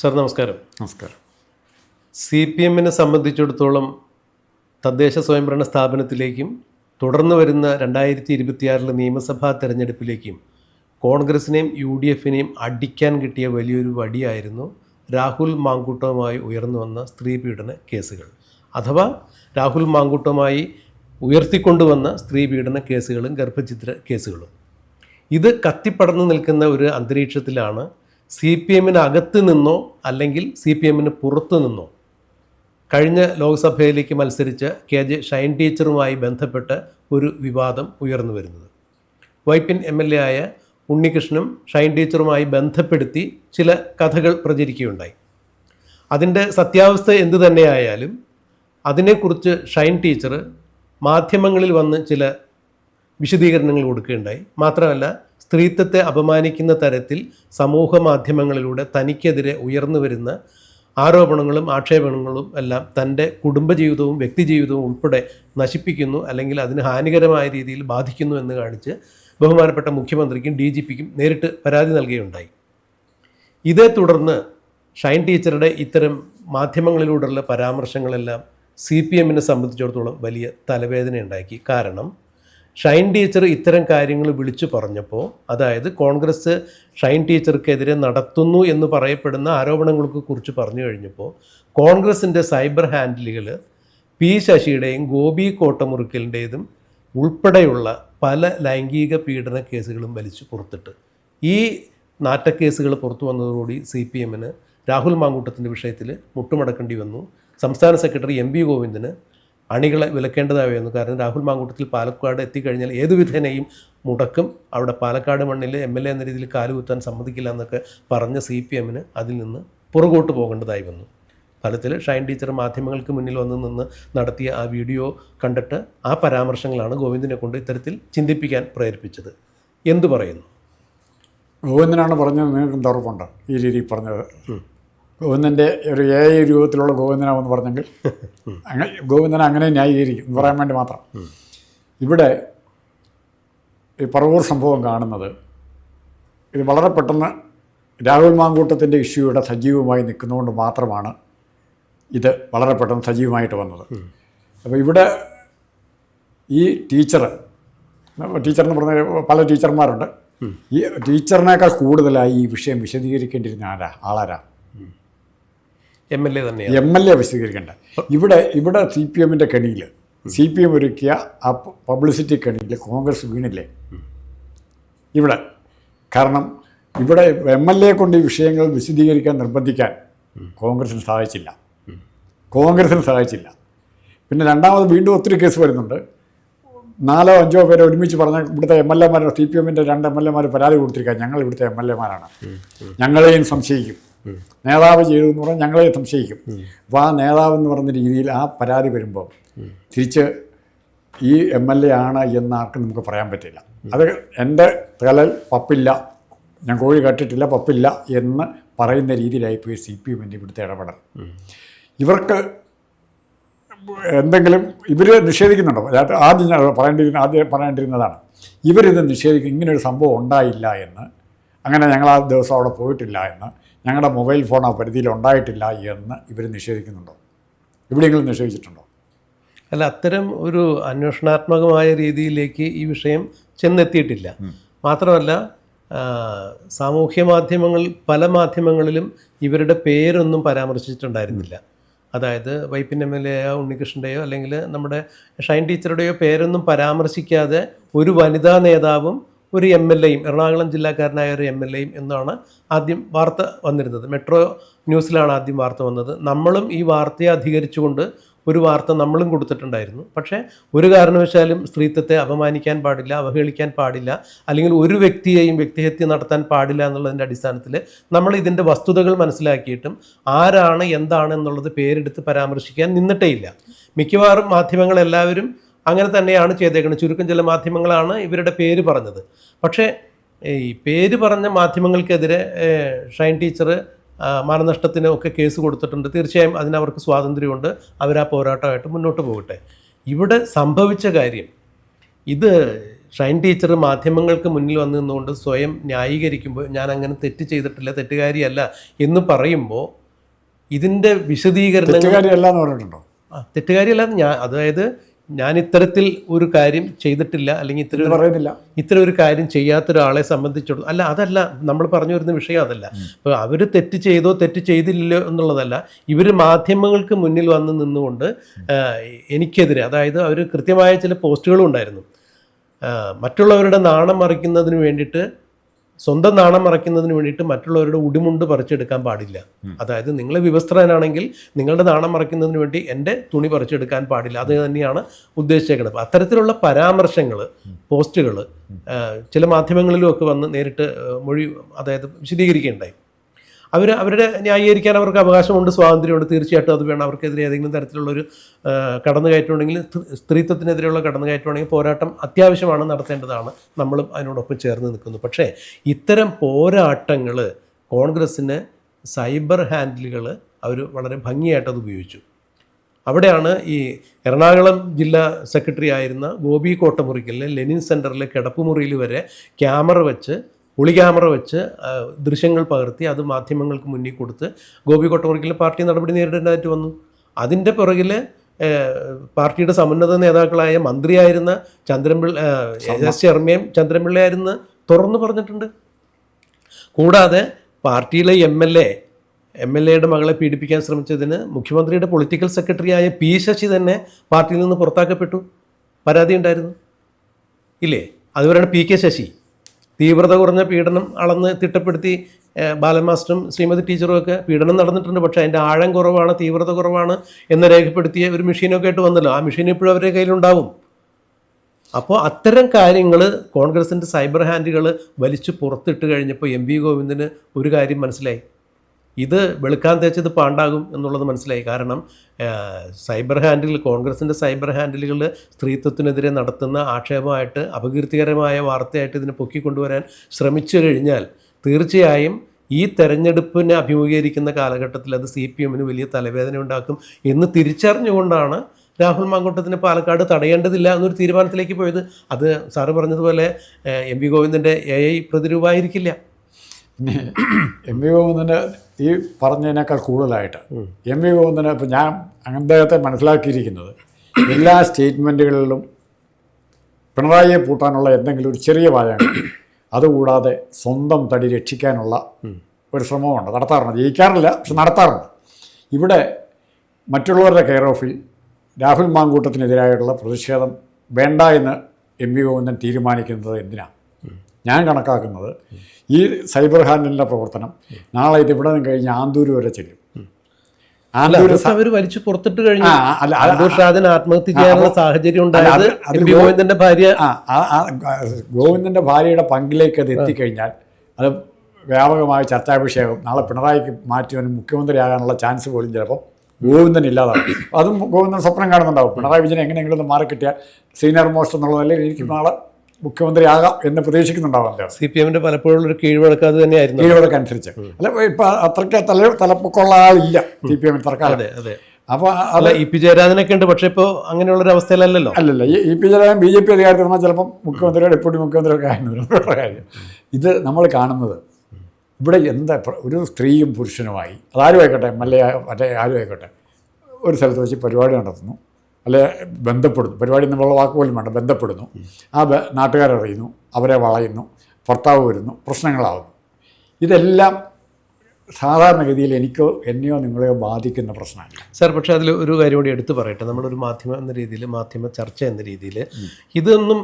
Sir നമസ്കാരം. നമസ്കാരം. C P എമ്മിനെ സംബന്ധിച്ചിടത്തോളം തദ്ദേശ സ്വയംഭരണ സ്ഥാപനത്തിലേക്കും തുടർന്ന് വരുന്ന രണ്ടായിരത്തി ഇരുപത്തിയാറിലെ നിയമസഭാ തെരഞ്ഞെടുപ്പിലേക്കും കോൺഗ്രസിനെയും യു ഡി എഫിനെയും അടിക്കാൻ കിട്ടിയ വലിയൊരു വടിയായിരുന്നു രാഹുൽ മാങ്കൂട്ടവുമായി ഉയർന്നു വന്ന സ്ത്രീ പീഡന കേസുകൾ. അഥവാ രാഹുൽ മാങ്കൂട്ടവുമായി ഉയർത്തിക്കൊണ്ടുവന്ന സ്ത്രീ പീഡന കേസുകളും ഗർഭചിത്ര കേസുകളും. ഇത് കത്തിപ്പടർന്നു നിൽക്കുന്ന ഒരു അന്തരീക്ഷത്തിലാണ് സി പി എമ്മിന് അകത്ത് നിന്നോ അല്ലെങ്കിൽ സി പി എമ്മിന് പുറത്തു നിന്നോ? കഴിഞ്ഞ ലോക്സഭയിലേക്ക് മത്സരിച്ച കെ ജെ ഷൈൻ ടീച്ചറുമായി ബന്ധപ്പെട്ട് ഒരു വിവാദം ഉയർന്നു വരുന്നത്. വൈപ്പിൻ എം എൽ എ ആയ ഉണ്ണികൃഷ്ണനും ഷൈൻ ടീച്ചറുമായി ബന്ധപ്പെടുത്തി ചില കഥകൾ പ്രചരിക്കുകയുണ്ടായി. അതിന്റെ സത്യാവസ്ഥ എന്തു തന്നെയായാലും അതിനെക്കുറിച്ച് ഷൈൻ ടീച്ചർ മാധ്യമങ്ങളിൽ വന്ന് ചില വിശദീകരണങ്ങൾ കൊടുക്കുകയുണ്ടായി. മാത്രമല്ല സ്ത്രീത്വത്തെ അപമാനിക്കുന്ന തരത്തിൽ സമൂഹ മാധ്യമങ്ങളിലൂടെ തനിക്കെതിരെ ഉയർന്നു വരുന്ന ആരോപണങ്ങളും ആക്ഷേപണങ്ങളും എല്ലാം തന്റെ കുടുംബജീവിതവും വ്യക്തിജീവിതവും ഉൾപ്പെടെ നശിപ്പിക്കുന്നു അല്ലെങ്കിൽ അതിന് ഹാനികരമായ രീതിയിൽ ബാധിക്കുന്നു എന്ന് കാണിച്ച് ബഹുമാനപ്പെട്ട മുഖ്യമന്ത്രിക്കും ഡി ജി പിക്കും നേരിട്ട് പരാതി നൽകുകയുണ്ടായി. ഇതേ തുടർന്ന് ഷൈൻ ടീച്ചറുടെ ഇത്തരം മാധ്യമങ്ങളിലൂടെയുള്ള പരാമർശങ്ങളെല്ലാം സി പി എമ്മിനെ സംബന്ധിച്ചിടത്തോളം വലിയ തലവേദന ഉണ്ടാക്കി കാരണം ഷൈൻ ടീച്ചർ ഇത്തരം കാര്യങ്ങൾ വിളിച്ചു പറഞ്ഞപ്പോൾ അതായത് കോൺഗ്രസ് ഷൈൻ ടീച്ചർക്കെതിരെ നടത്തുന്നു എന്ന് പറയപ്പെടുന്ന ആരോപണങ്ങൾക്ക് കുറിച്ച് പറഞ്ഞു കഴിഞ്ഞപ്പോൾ കോൺഗ്രസിന്റെ സൈബർ ഹാൻഡിലുകൾ പി ശശിയുടെയും ഗോപി കോട്ടമുറുക്കലിന്റെതും ഉൾപ്പെടെയുള്ള പല ലൈംഗിക പീഡന കേസുകളും വലിച്ചു പുറത്തിട്ട്. ഈ നാറ്റക്കേസുകൾ പുറത്തു വന്നതോടുകൂടി സി പി എമ്മിന് രാഹുൽ മാങ്കൂട്ടത്തിന്റെ വിഷയത്തിൽ മുട്ടുമടക്കേണ്ടി വന്നു. സംസ്ഥാന സെക്രട്ടറി എം പി ഗോവിന്ദന് അണികളെ വിലക്കേണ്ടതായി വന്നു കാരണം രാഹുൽ മാങ്കൂട്ടത്തിൽ പാലക്കാട് എത്തിക്കഴിഞ്ഞാൽ ഏതു വിധേനയും മുടക്കും. അവിടെ പാലക്കാട് മണ്ണിൽ എം എൽ എ എന്ന രീതിയിൽ കാലുകുത്താൻ സമ്മതിക്കില്ല എന്നൊക്കെ പറഞ്ഞ സി പി എമ്മിന് അതിൽ നിന്ന് പുറകോട്ട് പോകേണ്ടതായി വന്നു. ഫലത്തിൽ ഷൈൻ ടീച്ചർ മാധ്യമങ്ങൾക്ക് മുന്നിൽ വന്ന് നിന്ന് നടത്തിയ ആ വീഡിയോ കണ്ടിട്ട് ആ പരാമർശങ്ങളാണ് ഗോവിന്ദനെ കൊണ്ട് ഇത്തരത്തിൽ ചിന്തിപ്പിക്കാൻ പ്രേരിപ്പിച്ചത്. എന്തു പറയുന്നു? ഗോവിന്ദനാണ് പറഞ്ഞത് നിങ്ങൾക്ക് ഉറപ്പുണ്ട്? ഈ രീതിയിൽ പറഞ്ഞത്. ഗോവിന്ദന്റെ ഒരു എ ഐ രൂപത്തിലുള്ള ഗോവിന്ദനാവെന്ന് പറഞ്ഞെങ്കിൽ അങ്ങനെ ഗോവിന്ദനെ അങ്ങനെ ന്യായീകരിക്കും എന്ന് പറയാൻ വേണ്ടി മാത്രം. ഇവിടെ ഈ പറവൂർ സംഭവം കാണുന്നത് ഇത് വളരെ പെട്ടെന്ന് രാഹുൽ മാങ്കൂട്ടത്തിന്റെ ഇഷ്യൂയുടെ സജീവമായി നിൽക്കുന്നതുകൊണ്ട് മാത്രമാണ് ഇത് വളരെ പെട്ടെന്ന് സജീവമായിട്ട് വന്നത്. അപ്പോൾ ഇവിടെ ഈ ടീച്ചർ ടീച്ചർ എന്ന് പറഞ്ഞ പല ടീച്ചർമാരുണ്ട്. ഈ ടീച്ചറിനേക്കാൾ കൂടുതലായി ഈ വിഷയം വിശദീകരിക്കേണ്ടിരുന്ന ആരാ? ആളാരാ? എം എൽ എ തന്നെയാണ്. എം എൽ എ വിശദീകരിക്കേണ്ട. ഇവിടെ ഇവിടെ സി പി എമ്മിന്റെ കെണിയിൽ സി പി എം ഒരുക്കിയ ആ പബ്ലിസിറ്റി കെണിയിൽ കോൺഗ്രസ് വീണില്ലേ? ഇവിടെ. കാരണം ഇവിടെ എം എൽ എ കൊണ്ട് ഈ വിഷയങ്ങൾ വിശദീകരിക്കാൻ നിർബന്ധിക്കാൻ കോൺഗ്രസിന് സഹായിച്ചില്ല. കോൺഗ്രസിന് സഹായിച്ചില്ല. പിന്നെ രണ്ടാമത് വീണ്ടും ഒത്തിരി കേസ് വരുന്നുണ്ട്. നാലോ അഞ്ചോ പേരെ ഒരുമിച്ച് പറഞ്ഞ ഇവിടുത്തെ എം എൽ എമാരോ സി പി എമ്മിന്റെ രണ്ട് എം എൽ എമാർ പരാതി കൊടുത്തിരിക്കുക ഞങ്ങൾ ഇവിടുത്തെ എം എൽ എമാരാണ് ഞങ്ങളെയും സംശയിക്കും. നേതാവ് ചെയ്തു എന്ന് പറഞ്ഞാൽ ഞങ്ങളെ സംശയിക്കും. അപ്പോൾ ആ നേതാവ് എന്ന് പറഞ്ഞ രീതിയിൽ ആ പരാതി വരുമ്പോൾ തിരിച്ച് ഈ എം എൽ എ ആണ് എന്ന് ആർക്കും നമുക്ക് പറയാൻ പറ്റില്ല. അത് എന്റെ തലൽ പപ്പില്ല ഞാൻ കോഴി കട്ടിട്ടില്ല പപ്പില്ല എന്ന് പറയുന്ന രീതിയിലായിപ്പോയി സി പി എമ്മിന്റെ ഇവിടുത്തെ ഇടപെടൽ. ഇവർക്ക് എന്തെങ്കിലും ഇവർ നിഷേധിക്കുന്നുണ്ടോ? ആദ്യം ഞാൻ പറയേണ്ടിരുന്ന ആദ്യം പറയേണ്ടിരുന്നതാണ്. ഇവരിത് നിഷേധിക്കും ഇങ്ങനൊരു സംഭവം ഉണ്ടായില്ല എന്ന്. അങ്ങനെ ഞങ്ങൾ ആ ദിവസം അവിടെ പോയിട്ടില്ല എന്ന്. ഞങ്ങളുടെ മൊബൈൽ ഫോൺ ആ പരിധിയിൽ ഉണ്ടായിട്ടില്ല എന്ന് ഇവർ നിഷേധിക്കുന്നുണ്ടോ? എവിടെയെങ്കിലും നിഷേധിച്ചിട്ടുണ്ടോ? അല്ല അത്തരം ഒരു അന്വേഷണാത്മകമായ രീതിയിലേക്ക് ഈ വിഷയം ചെന്നെത്തിയിട്ടില്ല. മാത്രമല്ല സാമൂഹ്യ മാധ്യമങ്ങൾ പല മാധ്യമങ്ങളിലും ഇവരുടെ പേരൊന്നും പരാമർശിച്ചിട്ടുണ്ടായിരുന്നില്ല. അതായത് വൈപ്പിൻ എം എൽ എയോ ഉണ്ണികൃഷ്ണന്റെയോ അല്ലെങ്കിൽ നമ്മുടെ ഷൈൻ ടീച്ചറുടെയോ പേരൊന്നും പരാമർശിക്കാതെ ഒരു വനിതാ നേതാവും ഒരു എം എൽ എയും എറണാകുളം ജില്ലാക്കാരനായ ഒരു എം എൽ എയും എന്നാണ് ആദ്യം വാർത്ത വന്നിരുന്നത്. മെട്രോ ന്യൂസിലാണ് ആദ്യം വാർത്ത വന്നത്. നമ്മളും ഈ വാർത്തയെ അധികരിച്ചുകൊണ്ട് ഒരു വാർത്ത നമ്മളും കൊടുത്തിട്ടുണ്ടായിരുന്നു. പക്ഷേ ഒരു കാരണവശാലും സ്ത്രീത്വത്തെ അപമാനിക്കാൻ പാടില്ല അവഹേളിക്കാൻ പാടില്ല അല്ലെങ്കിൽ ഒരു വ്യക്തിയെയും വ്യക്തിഹത്യ നടത്താൻ പാടില്ല എന്നുള്ളതിന്റെ അടിസ്ഥാനത്തിൽ നമ്മൾ ഇതിന്റെ വസ്തുതകൾ മനസ്സിലാക്കിയിട്ടും ആരാണ് എന്താണ് എന്നുള്ളത് പേരെടുത്ത് പരാമർശിക്കാൻ നിന്നിട്ടേ ഇല്ല മിക്കവാറും മാധ്യമങ്ങളെല്ലാവരും അങ്ങനെ തന്നെയാണ് ചെയ്തേക്കുന്നത്. ചുരുക്കം ചില മാധ്യമങ്ങളാണ് ഇവരുടെ പേര് പറഞ്ഞത്. പക്ഷേ ഈ പേര് പറഞ്ഞ മാധ്യമങ്ങൾക്കെതിരെ ഷൈൻ ടീച്ചർ മാനനഷ്ടത്തിന് ഒക്കെ കേസ് കൊടുത്തിട്ടുണ്ട്. തീർച്ചയായും അതിനവർക്ക് സ്വാതന്ത്ര്യമുണ്ട്. അവർ ആ പോരാട്ടമായിട്ട് മുന്നോട്ട് പോകട്ടെ. ഇവിടെ സംഭവിച്ച കാര്യം ഇത് ഷൈൻ ടീച്ചർ മാധ്യമങ്ങൾക്ക് മുന്നിൽ വന്നു നിന്നുകൊണ്ട് സ്വയം ന്യായീകരിക്കുമ്പോൾ ഞാൻ അങ്ങനെ തെറ്റ് ചെയ്തിട്ടില്ല തെറ്റുകാരിയല്ല എന്ന് പറയുമ്പോൾ ഇതിന്റെ വിശദീകരണം തെറ്റുകാരിയല്ല എന്ന് പറഞ്ഞിട്ടുണ്ടോ? ആ, തെറ്റുകാരിയല്ല ഞാൻ അതായത് ഞാൻ ഇത്തരത്തിൽ ഒരു കാര്യം ചെയ്തിട്ടില്ല അല്ലെങ്കിൽ ഇത്തരം ഇത് പറയുന്നില്ല. ഇത്തരം ഒരു കാര്യം ചെയ്യാത്ത ഒരാളെ സംബന്ധിച്ചിടത്തോളം അല്ല അതല്ല നമ്മൾ പറഞ്ഞു വരുന്ന വിഷയം അതല്ല. അപ്പോൾ അവർ തെറ്റ് ചെയ്തോ തെറ്റ് ചെയ്തില്ലോ എന്നുള്ളതല്ല. ഇവർ മാധ്യമങ്ങൾക്ക് മുന്നിൽ വന്ന് നിന്നുകൊണ്ട് എനിക്കെതിരെ അതായത് അവർ കൃത്യമായ ചില പോസ്റ്റുകളും ഉണ്ടായിരുന്നു. മറ്റുള്ളവരുടെ നാണം മറിക്കുന്നതിന് വേണ്ടിയിട്ട് സ്വന്തം നാണം മറയ്ക്കുന്നതിന് വേണ്ടിയിട്ട് മറ്റുള്ളവരുടെ ഉടിമുണ്ട് പറിച്ചെടുക്കാൻ പാടില്ല. അതായത് നിങ്ങൾ വിവസ്ത്രനാണെങ്കിൽ നിങ്ങളുടെ നാണം മറയ്ക്കുന്നതിന് വേണ്ടി എന്റെ തുണി പറിച്ചെടുക്കാൻ പാടില്ല. അത് തന്നെയാണ് ഉദ്ദേശിച്ചേക്കുന്നത് അത്തരത്തിലുള്ള പരാമർശങ്ങൾ പോസ്റ്റുകൾ ചില മാധ്യമങ്ങളിലും ഒക്കെ വന്ന് നേരിട്ട് മൊഴി അതായത് വിശദീകരിക്കുകയുണ്ടായി. അവർ അവരുടെ ന്യായീകരിക്കാൻ അവർക്ക് അവകാശമുണ്ട് സ്വാതന്ത്ര്യമുണ്ട്. തീർച്ചയായിട്ടും അത് വേണം. അവർക്കെതിരെ ഏതെങ്കിലും തരത്തിലുള്ളൊരു കടന്നുകയറ്റമുണ്ടെങ്കിൽ സ്ത്രീത്വത്തിനെതിരെയുള്ള കടന്നുകയറ്റം ഉണ്ടെങ്കിൽ പോരാട്ടം അത്യാവശ്യമാണ് നടത്തേണ്ടതാണ്. നമ്മളും അതിനോടൊപ്പം ചേർന്ന് നിൽക്കുന്നു. പക്ഷേ ഇത്തരം പോരാട്ടങ്ങൾ കോൺഗ്രസ്സിന് സൈബർ ഹാൻഡിലുകൾ അവർ വളരെ ഭംഗിയായിട്ട് അത് ഉപയോഗിച്ചു. അവിടെയാണ് ഈ എറണാകുളം ജില്ലാ സെക്രട്ടറി ആയിരുന്ന ഗോപി കോട്ടമുറിക്കലിലെ ലെനിൻ സെന്ററിലെ കിടപ്പുമുറിയിൽ വരെ ക്യാമറ വെച്ച് ഒളി ക്യാമറ വെച്ച് ദൃശ്യങ്ങൾ പകർത്തി അത് മാധ്യമങ്ങൾക്ക് മുന്നിൽ കൊടുത്ത് ഗോപി കൊട്ടോറിക്കൽ പാർട്ടി നടപടി നേരിടേണ്ടതായിട്ട് വന്നു. അതിന്റെ പുറകിൽ പാർട്ടിയുടെ സമുന്നത നേതാക്കളായ മന്ത്രിയായിരുന്ന ചന്ദ്രൻപിള്ള എസ് ശർമ്മയും ചന്ദ്രൻപിള്ളയായിരുന്നു തുറന്നു പറഞ്ഞിട്ടുണ്ട്. കൂടാതെ പാർട്ടിയിലെ M L A M L എയുടെ മകളെ പീഡിപ്പിക്കാൻ ശ്രമിച്ചതിന് മുഖ്യമന്ത്രിയുടെ പൊളിറ്റിക്കൽ സെക്രട്ടറിയായ പി ശശി തന്നെ പാർട്ടിയിൽ നിന്ന് പുറത്താക്കപ്പെട്ടു. പരാതി ഉണ്ടായിരുന്നു. ഇല്ലേ? അതുവരെയാണ് പി കെ ശശി തീവ്രത കുറഞ്ഞ പീഡനം അളന്ന് തിട്ടപ്പെടുത്തി ബാലൻ മാസ്റ്ററും ശ്രീമതി ടീച്ചറും ഒക്കെ പീഡനം നടന്നിട്ടുണ്ട്. പക്ഷേ അതിന്റെ ആഴം കുറവാണ് തീവ്രത കുറവാണ് എന്ന് രേഖപ്പെടുത്തിയ ഒരു മെഷീനൊക്കെ ആയിട്ട് വന്നല്ലോ. ആ മെഷീൻ ഇപ്പോഴും അവരുടെ കയ്യിലുണ്ടാവും അപ്പോൾ അത്തരം കാര്യങ്ങൾ കോൺഗ്രസിന്റെ സൈബർ ഹാൻഡുകൾ വലിച്ചു പുറത്തിട്ട് കഴിഞ്ഞപ്പോൾ എം വി ഗോവിന്ദന് ഒരു കാര്യം മനസ്സിലായി. ഇത് വെളുക്കാൻ തേച്ചത് പാണ്ടാകും എന്നുള്ളത് മനസ്സിലായി. കാരണം സൈബർ ഹാൻഡിൽ കോൺഗ്രസിന്റെ സൈബർ ഹാൻഡിലുകൾ സ്ത്രീത്വത്തിനെതിരെ നടത്തുന്ന ആക്ഷേപമായിട്ട് അപകീർത്തികരമായ വാർത്തയായിട്ട് ഇതിനെ പൊക്കിക്കൊണ്ടുവരാൻ ശ്രമിച്ചു കഴിഞ്ഞാൽ തീർച്ചയായും ഈ തെരഞ്ഞെടുപ്പിനെ അഭിമുഖീകരിക്കുന്ന കാലഘട്ടത്തിൽ അത് സി പി എമ്മിന് വലിയ തലവേദന ഉണ്ടാക്കും എന്ന് തിരിച്ചറിഞ്ഞുകൊണ്ടാണ് രാഹുൽ മാങ്കൂട്ടത്തിന് പാലക്കാട് തടയേണ്ടതില്ല എന്നൊരു തീരുമാനത്തിലേക്ക് പോയത്. അത് സാറ് പറഞ്ഞതുപോലെ എം വി ഗോവിന്ദന്റെ എ ഐ പ്രതിരൂപമായിരിക്കില്ല. എം വി ഗോവിന്ദന്റെ ഈ പറഞ്ഞതിനേക്കാൾ കൂടുതലായിട്ട് എം വി ഗോവിന്ദന് ഇപ്പം ഞാൻ അദ്ദേഹത്തെ മനസ്സിലാക്കിയിരിക്കുന്നത് എല്ലാ സ്റ്റേറ്റ്മെന്റുകളിലും പിണറായിയെ പൂട്ടാനുള്ള എന്തെങ്കിലും ഒരു ചെറിയ വാചകം അതുകൂടാതെ സ്വന്തം തടി രക്ഷിക്കാനുള്ള ഒരു ശ്രമമുണ്ട്. നടത്താറുണ്ട്. ജയിക്കാറില്ല പക്ഷെ നടത്താറുണ്ട്. ഇവിടെ മറ്റുള്ളവരുടെ കെയർ ഓഫിൽ രാഹുൽ മാങ്കൂട്ടത്തിനെതിരായിട്ടുള്ള പ്രതിഷേധം വേണ്ട എന്ന് എം വി ഗോവിന്ദൻ തീരുമാനിക്കുന്നത് എന്തിനാണ് ഞാൻ കണക്കാക്കുന്നത് ഈ സൈബർ ഹാൻഡലിന്റെ പ്രവർത്തനം നാളെ ഇത് ഇവിടെ നിന്ന് കഴിഞ്ഞ് ആന്തൂര് വരെ ചെല്ലും. വലിച്ചു പുറത്തിട്ട് കഴിഞ്ഞു. ആത്മഹത്യ ചെയ്യാനുള്ള സാഹചര്യം ഉണ്ടായത് ഗോവിന്ദന്റെ ഭാര്യ ഭാര്യയുടെ പങ്കിലേക്ക് അത് എത്തിക്കഴിഞ്ഞാൽ അത് വ്യാപകമായ ചർച്ചാഭിഷേകം. നാളെ പിണറായിക്ക് മാറ്റുവാനും മുഖ്യമന്ത്രിയാകാനുള്ള ചാൻസ് പോലും ചിലപ്പോൾ ഗോവിന്ദൻ ഇല്ലാതാവും. അതും ഗോവിന്ദൻ സ്വപ്നം കാണുന്നുണ്ടാവും. പിണറായി വിജയൻ എങ്ങനെയെങ്കിലും ഒന്ന് മാറി കിട്ടിയാൽ സീനിയർ മോസ്റ്റ് എന്നുള്ള നിലയിൽ എനിക്ക് നാളെ. മുഖ്യമന്ത്രിയാകാം എന്ന് പ്രതീക്ഷിക്കുന്നുണ്ടാവും അദ്ദേഹം സി പി എമ്മിന്റെ പലപ്പോഴും ഒരു കീഴ്വഴക്കാതെ തന്നെയായിരുന്നു. കീഴ്വഴക്കം അനുസരിച്ച്. അല്ല ഇപ്പൊ അത്രയ്ക്ക് തല തലപ്പൊക്കമുള്ള ആളില്ല സി പി എമ്മിന് സർക്കാർ അപ്പോൾ അല്ല ഇ പി ജയരാജനൊക്കെ ഉണ്ട് പക്ഷെ ഇപ്പോൾ അങ്ങനെയുള്ള ഒരു അവസ്ഥയിലല്ലല്ലോ? അല്ലല്ല ഈ E P Jayarajan B J P അധികാരത്തിൽ വന്നാൽ ചിലപ്പം മുഖ്യമന്ത്രിയോ ഡെപ്യൂട്ടി മുഖ്യമന്ത്രിയോ ഒക്കെ ആയിരുന്നു. കാര്യം ഇത് നമ്മൾ കാണുന്നത് ഇവിടെ എന്താ ഒരു സ്ത്രീയും പുരുഷനുമായി അതാരും ആയിക്കോട്ടെ എം എൽ എ മറ്റേ ആരും ആയിക്കോട്ടെ ഒരു സ്ഥലത്ത് വെച്ച് പരിപാടി നടത്തുന്നു. അല്ലെ ബന്ധപ്പെടുന്നു. പരിപാടി എന്നുള്ള വാക്ക് പോലും വേണ്ട ബന്ധപ്പെടുന്നു. ആ നാട്ടുകാരറിയുന്നു അവരെ വളയുന്നു ഭർത്താവ് വരുന്നു പ്രശ്നങ്ങളാവുന്നു. ഇതെല്ലാം സാധാരണഗതിയിൽ എനിക്കോ എന്നെയോ നിങ്ങളെയോ ബാധിക്കുന്ന പ്രശ്നമല്ല. സാർ പക്ഷേ അതിൽ ഒരു കാര്യം കൂടി എടുത്തു പറയട്ടെ. നമ്മളൊരു മാധ്യമം എന്ന രീതിയിൽ മാധ്യമ ചർച്ച എന്ന രീതിയിൽ ഇതൊന്നും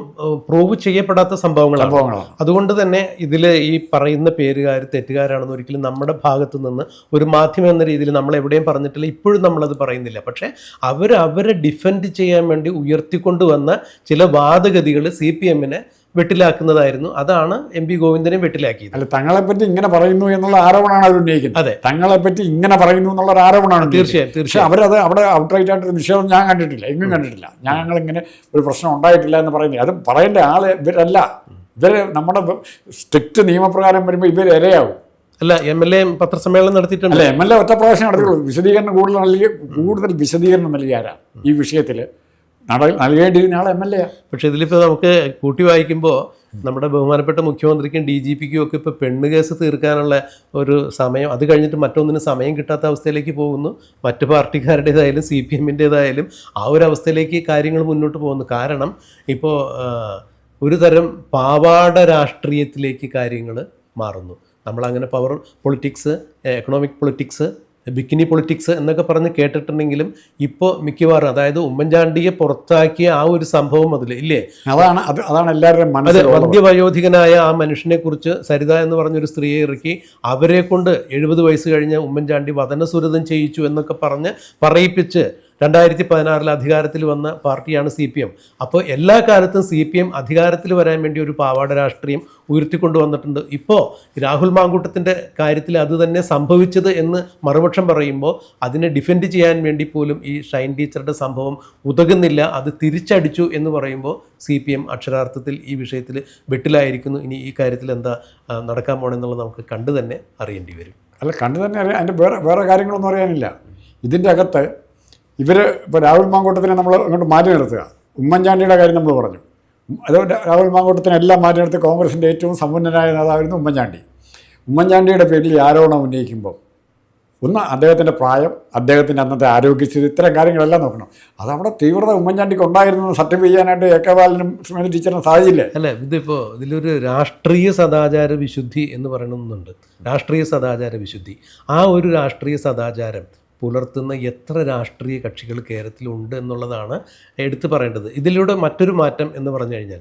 പ്രൂവ് ചെയ്യപ്പെടാത്ത സംഭവങ്ങളാണ്. അതുകൊണ്ട് തന്നെ ഇതിൽ ഈ പറയുന്ന പേരുകാർ തെറ്റുകാരാണെന്ന് ഒരിക്കലും നമ്മുടെ ഭാഗത്തു നിന്ന് ഒരു മാധ്യമം എന്ന രീതിയിൽ നമ്മൾ എവിടെയും പറഞ്ഞിട്ടില്ല. ഇപ്പോഴും നമ്മളത് പറയുന്നില്ല. പക്ഷേ അവർ അവരെ ഡിഫെൻഡ് ചെയ്യാൻ വേണ്ടി ഉയർത്തിക്കൊണ്ടുവന്ന ചില വാദഗതികൾ സി പി എമ്മിനെ വെട്ടിലാക്കുന്നതായിരുന്നു. അതാണ് എം പി ഗോവിന്ദനെ വെട്ടിലാക്കിയത്. അല്ല തങ്ങളെപ്പറ്റി ഇങ്ങനെ പറയുന്നു എന്നുള്ള ആരോപണമാണ് അവർ ഉന്നയിക്കുന്നത്. അതെ. തങ്ങളെപ്പറ്റി ഇങ്ങനെ പറയുന്നു എന്നുള്ള ഒരു ആരോപണമാണ്. തീർച്ചയായും തീർച്ചയായും. അവരത് അവിടെ ഔട്ട്റൈറ്റ് ആയിട്ട് നിഷേധം ഞാൻ കണ്ടിട്ടില്ല എങ്ങും കണ്ടിട്ടില്ല. ഞങ്ങൾ ഇങ്ങനെ ഒരു പ്രശ്നം ഉണ്ടായിട്ടില്ല എന്ന് പറയുന്നത് അത് പറയേണ്ട ആൾ ഇവരല്ല. ഇവർ നമ്മുടെ സ്ട്രിക്റ്റ് നിയമപ്രകാരം വരുമ്പോൾ ഇവർ ഇരയാവും. അല്ല എം എൽ എ പത്രസമ്മേളനം നടത്തിയിട്ടുണ്ട്. അല്ല എം എൽ എ ഒറ്റ പ്രാവശ്യം നടത്തിയുള്ളൂ വിശദീകരണം കൂടുതൽ നൽകി കൂടുതൽ വിശദീകരണം നൽകിയാരാ ഈ വിഷയത്തിൽ നൽകേണ്ടിയിരുന്ന ആൾ എം എൽ എ പക്ഷെ ഇതിലിപ്പോൾ നമുക്ക് കൂട്ടി വായിക്കുമ്പോൾ നമ്മുടെ ബഹുമാനപ്പെട്ട മുഖ്യമന്ത്രിക്കും ഡി ജി പിക്കും ഒക്കെ ഇപ്പോൾ പെണ്ണ് കേസ് തീർക്കാനുള്ള ഒരു സമയം അത് കഴിഞ്ഞിട്ട് മറ്റൊന്നിനും സമയം കിട്ടാത്ത അവസ്ഥയിലേക്ക് പോകുന്നു. മറ്റു പാർട്ടിക്കാരുടേതായാലും സി പി എമ്മിന്റേതായാലും ആ ഒരു അവസ്ഥയിലേക്ക് കാര്യങ്ങൾ മുന്നോട്ട് പോകുന്നു. കാരണം ഇപ്പോൾ ഒരു തരം പാവാട രാഷ്ട്രീയത്തിലേക്ക് കാര്യങ്ങൾ മാറുന്നു. നമ്മളങ്ങനെ power politics economic politics bikini politics എന്നൊക്കെ പറഞ്ഞ് കേട്ടിട്ടുണ്ടെങ്കിലും ഇപ്പോൾ മിക്കവാറും അതായത് ഉമ്മൻചാണ്ടിയെ പുറത്താക്കിയ ആ ഒരു സംഭവം അതിൽ ഇല്ലേ? അതാണ് അതാണ് എല്ലാവരുടെയും അതെ മനസ്സിൽ മദ്യവയോധികനായ ആ മനുഷ്യനെ കുറിച്ച് സരിത എന്ന് പറഞ്ഞൊരു സ്ത്രീയെ ഇറക്കി അവരെ കൊണ്ട് എഴുപത് വയസ്സ് കഴിഞ്ഞ ഉമ്മൻചാണ്ടി വതനസുരതം ചെയ്യിച്ചു എന്നൊക്കെ പറഞ്ഞ് പറയിപ്പിച്ച് രണ്ടായിരത്തി പതിനാറിൽ അധികാരത്തിൽ വന്ന പാർട്ടിയാണ് സി പി എം. അപ്പോൾ എല്ലാ കാലത്തും സി പി എം അധികാരത്തിൽ വരാൻ വേണ്ടി ഒരു പാവാട രാഷ്ട്രീയം ഉയർത്തിക്കൊണ്ടു വന്നിട്ടുണ്ട്. ഇപ്പോൾ രാഹുൽ മാങ്കൂട്ടത്തിന്റെ കാര്യത്തിൽ അത് തന്നെ സംഭവിച്ചത് എന്ന് മറുപക്ഷം പറയുമ്പോൾ അതിനെ ഡിഫെൻഡ് ചെയ്യാൻ വേണ്ടി പോലും ഈ ഷൈൻ ടീച്ചറുടെ സംഭവം ഉതകുന്നില്ല. അത് തിരിച്ചടിച്ചു എന്ന് പറയുമ്പോൾ സി പി എം അക്ഷരാർത്ഥത്തിൽ ഈ വിഷയത്തിൽ വെട്ടിലായിരിക്കുന്നു. ഇനി ഈ കാര്യത്തിൽ എന്താ നടക്കാൻ പോണെന്നുള്ളത് നമുക്ക് കണ്ടു തന്നെ അറിയേണ്ടി വരും. അല്ല കണ്ടു തന്നെ അറിയാം. അതിന്റെ വേറെ വേറെ കാര്യങ്ങളൊന്നും അറിയാനില്ല. ഇതിന്റെ അകത്ത് ഇവർ ഇപ്പോൾ രാഹുൽ മാങ്കോട്ടത്തിനെ നമ്മൾ അങ്ങോട്ട് മാറ്റി നിർത്തുക. ഉമ്മൻചാണ്ടിയുടെ കാര്യം നമ്മൾ പറഞ്ഞു. അതോ രാഹുൽ മാങ്കോട്ടത്തിനെ എല്ലാം മാറ്റി നിർത്തി കോൺഗ്രസിന്റെ ഏറ്റവും സമ്പന്നനായ നേതാവായിരുന്നു ഉമ്മൻചാണ്ടി. ഉമ്മൻചാണ്ടിയുടെ പേരിൽ ആരോപണം ഉന്നയിക്കുമ്പോൾ ഒന്ന് അദ്ദേഹത്തിന്റെ പ്രായം അദ്ദേഹത്തിന്റെ അന്നത്തെ ആരോഗ്യസ്ഥിതി ഇത്തരം കാര്യങ്ങളെല്ലാം നോക്കണം. അത് അതവിടെ തീവ്രത ഉമ്മൻചാണ്ടിക്ക് ഉണ്ടായിരുന്നു സർട്ടിഫൈ ചെയ്യാനായിട്ട് എ കെ ബാലനും സ്മൃതി ടീച്ചറിനും സാധിച്ചില്ലേ? അല്ല ഇതിപ്പോൾ ഇതിലൊരു രാഷ്ട്രീയ സദാചാര വിശുദ്ധി എന്ന് പറയണമെന്നുണ്ട് രാഷ്ട്രീയ സദാചാര വിശുദ്ധി. ആ ഒരു രാഷ്ട്രീയ സദാചാരം പുലർത്തുന്ന എത്ര രാഷ്ട്രീയ കക്ഷികൾ കേരളത്തിലുണ്ട് എന്നുള്ളതാണ് എടുത്തു പറയേണ്ടത്. ഇതിലൂടെ മറ്റൊരു മാറ്റം എന്ന് പറഞ്ഞു കഴിഞ്ഞാൽ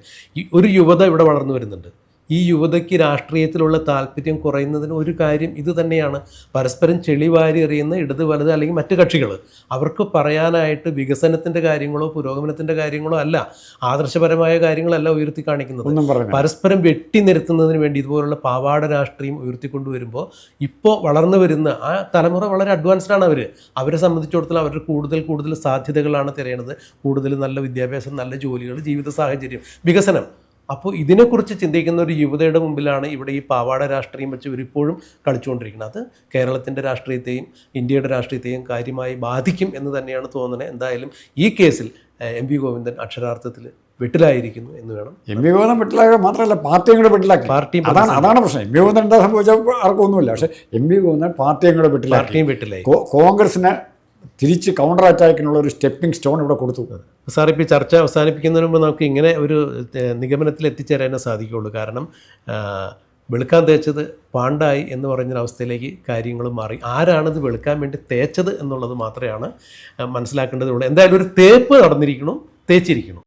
ഒരു യുവത ഇവിടെ വളർന്നു വരുന്നുണ്ട്. ഈ യുവതയ്ക്ക് രാഷ്ട്രീയത്തിലുള്ള താല്പര്യം കുറയുന്നതിന് ഒരു കാര്യം ഇത് തന്നെയാണ്. പരസ്പരം ചെളിവാരി എറിയുന്ന ഇടത് വലത് അല്ലെങ്കിൽ മറ്റു കക്ഷികൾ. അവർക്ക് പറയാനായിട്ട് വികസനത്തിന്റെ കാര്യങ്ങളോ പുരോഗമനത്തിന്റെ കാര്യങ്ങളോ അല്ല ആദർശപരമായ കാര്യങ്ങളല്ല ഉയർത്തി കാണിക്കുന്നത്. പരസ്പരം വെട്ടി നിരത്തുന്നതിന് വേണ്ടി ഇതുപോലുള്ള പാവാട രാഷ്ട്രീയം ഉയർത്തിക്കൊണ്ടുവരുമ്പോൾ ഇപ്പോൾ വളർന്നു വരുന്ന ആ തലമുറ വളരെ അഡ്വാൻസ്ഡ് ആണ് അവർ അവരെ സംബന്ധിച്ചിടത്തോളം അവരുടെ കൂടുതൽ കൂടുതൽ സാധ്യതകളാണ് തിരയണത് കൂടുതൽ നല്ല വിദ്യാഭ്യാസം നല്ല ജോലികൾ ജീവിത സാഹചര്യം വികസനം. അപ്പോൾ ഇതിനെക്കുറിച്ച് ചിന്തിക്കുന്ന ഒരു യുവതയുടെ മുമ്പിലാണ് ഇവിടെ ഈ പാവാട രാഷ്ട്രീയം വെച്ച് ഇവരിപ്പോഴും കളിച്ചുകൊണ്ടിരിക്കുന്നത്. അത് കേരളത്തിന്റെ രാഷ്ട്രീയത്തെയും ഇന്ത്യയുടെ രാഷ്ട്രീയത്തെയും കാര്യമായി ബാധിക്കും എന്ന് തന്നെയാണ് തോന്നുന്നത്. എന്തായാലും ഈ കേസിൽ എം വി ഗോവിന്ദൻ അക്ഷരാർത്ഥത്തിൽ വെട്ടിലായിരിക്കുന്നു എന്ന് വേണം എം വി ഗോവിന്ദൻ വെട്ടിലാക്കുക മാത്രമല്ല പാർട്ടിയും കൂടെ വെട്ടിലാക്കി. പാർട്ടിയും അതാണ് അതാണ് പ്രശ്നം. എം വി ഗോവിന്ദൻ എന്താ സംഭവിച്ചാൽ ആർക്കും ഒന്നുമില്ല. പക്ഷേ എം വി ഗോവിന്ദൻ പാർട്ടിയും കൂടെ വെട്ടിലാക്കി. പാർട്ടിയും വെട്ടിലായി. കോൺഗ്രസിന് തിരിച്ച് കൗണ്ടർ അറ്റാക്കിനുള്ള ഒരു സ്റ്റെപ്പിംഗ് സ്റ്റോൺ ഇവിടെ കൊടുത്തു. സാർ ഇപ്പോൾ ചർച്ച അവസാനിപ്പിക്കുന്നതിന് മുമ്പ് നമുക്ക് ഇങ്ങനെ ഒരു നിഗമനത്തിൽ എത്തിച്ചേരാനേ സാധിക്കുകയുള്ളൂ. കാരണം വെളുക്കാൻ തേച്ചത് പാണ്ടായി എന്ന് പറഞ്ഞൊരവസ്ഥയിലേക്ക് കാര്യങ്ങൾ മാറി. ആരാണിത് വെളുക്കാൻ വേണ്ടി തേച്ചത് എന്നുള്ളത് മാത്രമാണ് മനസ്സിലാക്കേണ്ടതുള്ളൂ. എന്തായാലും ഒരു തേപ്പ് നടന്നിരിക്കണം തേച്ചിരിക്കണം.